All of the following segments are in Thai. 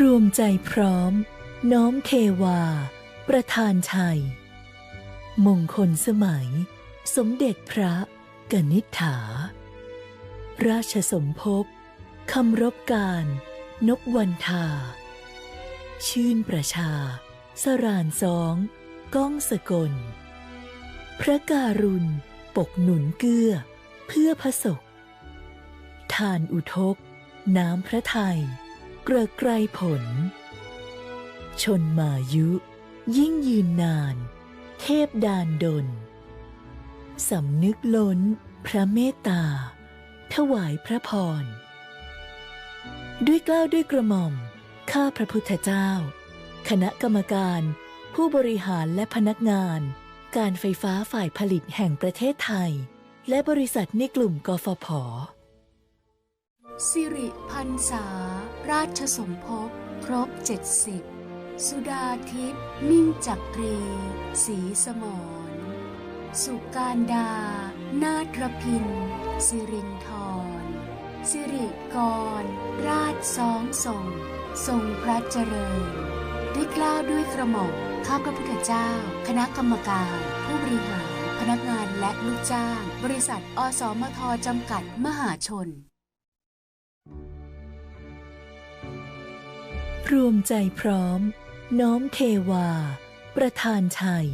รวมใจพร้อม น้อมเทวา ประธานชัย มงคลสมัย สมเด็จพระกนิษฐา ราชสมภพคำรบการนกวันทา ชื่นประชา สรานสองก้องสกล พระการุณ ปกหนุนเกื้อ เพื่อพระศกทานอุทก น้ำพระไทยเกระไกรผล ชนมายุ ยิ่งยืนนาน เทพดานดลสำนึกล้น พระเมตตา ถวายพระพร ด้วยเกล้าวด้วยกระหม่อม ข้าพระพุทธเจ้า คณะกรรมการ ผู้บริหารและพนักงาน การไฟฟ้าฝ่ายผลิตแห่งประเทศไทย และบริษัทในกลุ่มกฟผ สิริพันษา ราชสมภพ ครบ70สุดาทิพย์มิ่งจักรีศรีสมร สุการดา นาถรพิน สิรินทร สิริกร ราชสองส่งทรงพระเจริญ ด้วยกล้าวด้วยกระหม่อมข้าพระพุทธเจ้า คณะกรรมการ ผู้บริหาร พนักงานและลูกจ้าง บริษัท อสมทจำกัด มหาชน รวมใจพร้อม น้อมเทวา ประธานชัย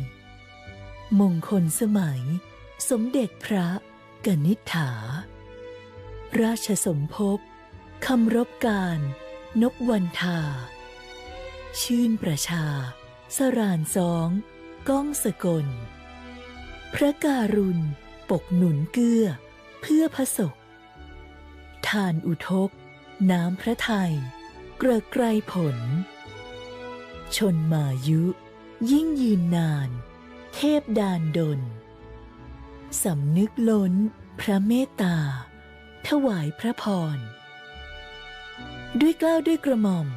มงคลสมัย สมเด็จพระกนิษฐา ราชสมภพคำรบการ นกวันทา ชื่นประชา สรานสองก้องสกล พระการุณ ปกหนุนเกื้อ เพื่อพระศกทานอุทก น้ำพระไทย เกระไกรผล ชนมายุ ยิ่งยืนนาน เทพดานดลสำนึกล้น พระเมตตา ถวายพระพร ด้วยกล้าวด้วยกระหม่อม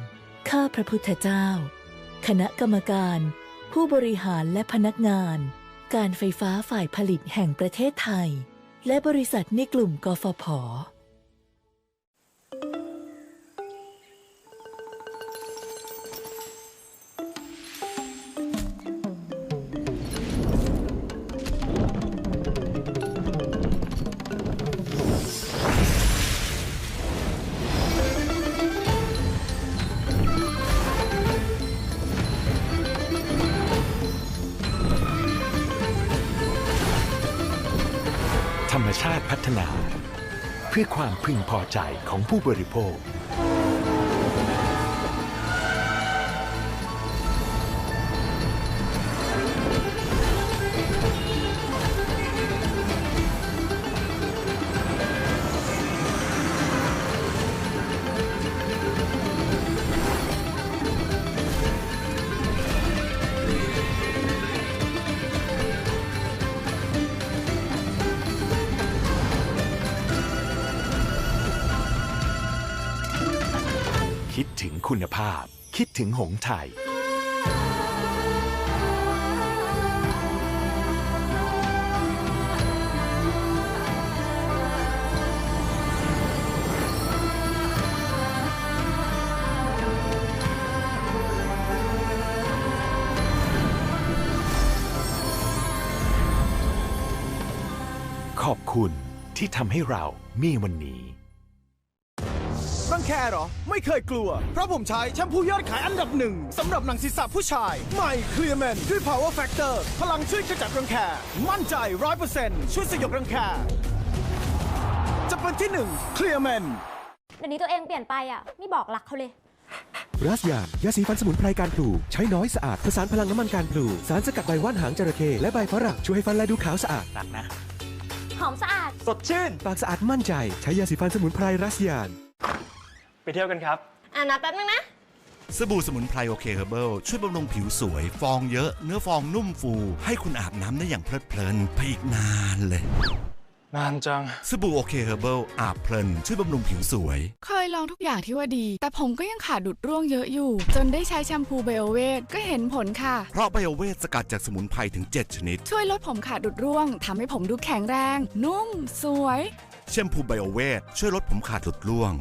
ข้าพระพุทธเจ้า คณะกรรมการ ผู้บริหารและพนักงาน การไฟฟ้าฝ่ายผลิตแห่งประเทศไทย และบริษัทในกลุ่มกฟผ รมชาติพัฒนา เพื่อความพึงพอใจของผู้บริโภค คิดถึงคุณภาพ คิดถึงหงส์ไทย ขอบคุณที่ทำให้เรามีวันนี้ รังแคเหรอ ไม่เคยกลัว เพราะผมใช้แชมพูยอดขายอันดับหนึ่งสำหรับหนังศีรษะผู้ชายใหม่ Clear Man ด้วย Power Factor พลังช่วยขจัดรังแคมั่นใจ100%ช่วยสยบรังแคจะเป็นที่หนึ่ง Clear Man เดี๋ยวนี้ตัวเองเปลี่ยนไปอะ ไม่บอกรักเขาเลยรัสยางยาสีฟันสมุนไพรการพลู ใช้น้อยสะอาดผสานพลังน้ำมันการพลู สารสกัดใบว่านหางจระเข้และใบฝรั่งช่วยให้ฟันและดูขาวสะอาดหอมสะอาด สดชื่น ปากสะอาดมั่นใจ ใช้ยาสีฟันสมุนไพรรัสยางไป เที่ยวกันครับ อะนะแป๊บนึงนะ สบู่สมุนไพรโอเคเฮอร์เบิลช่วยบำรุงผิวสวย ฟองเยอะ เนื้อฟองนุ่มฟู ให้คุณอาบน้ำได้อย่างเพลิดเพลินไปอีกนานเลย นานจัง สบู่โอเคเฮอร์เบิลอาบเพลิน ช่วยบำรุงผิวสวย เคยลองทุกอย่างที่ว่าดี แต่ผมก็ยังขาดดุดร่วงเยอะอยู่ จนได้ใช้แชมพูไบโอเวทก็เห็นผลค่ะ เพราะไบโอเวทสกัดจากสมุนไพรถึง 7 ชนิด ช่วยลดผมขาดดุดร่วงทำให้ผมดูแข็งแรง นุ่ม สวย แชมพูไบโอเวทช่วยลดผมขาดหลุดร่วง